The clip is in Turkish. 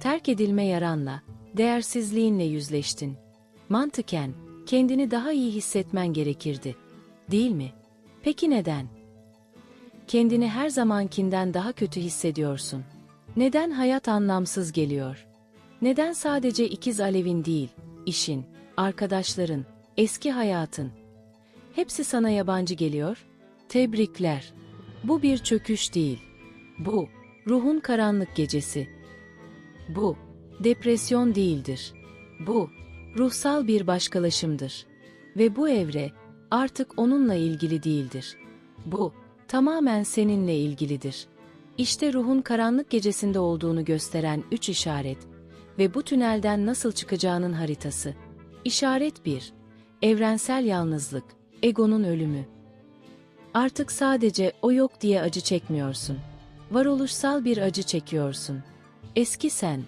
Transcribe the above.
Terk edilme yaranla, değersizliğinle yüzleştin. Mantıken, kendini daha iyi hissetmen gerekirdi. Değil mi? Peki neden? Kendini her zamankinden daha kötü hissediyorsun. Neden hayat anlamsız geliyor? Neden sadece ikiz alevin değil, işin, arkadaşların, eski hayatın, hepsi sana yabancı geliyor? Tebrikler. Bu bir çöküş değil. Bu, ruhun karanlık gecesi. Bu, depresyon değildir. Bu, ruhsal bir başkalaşımdır. Ve bu evre, artık onunla ilgili değildir. Bu, tamamen seninle ilgilidir. İşte ruhun karanlık gecesinde olduğunu gösteren üç işaret ve bu tünelden nasıl çıkacağının haritası. İşaret 1. Evrensel yalnızlık, egonun ölümü. Artık sadece o yok diye acı çekmiyorsun. Varoluşsal bir acı çekiyorsun. Eski sen,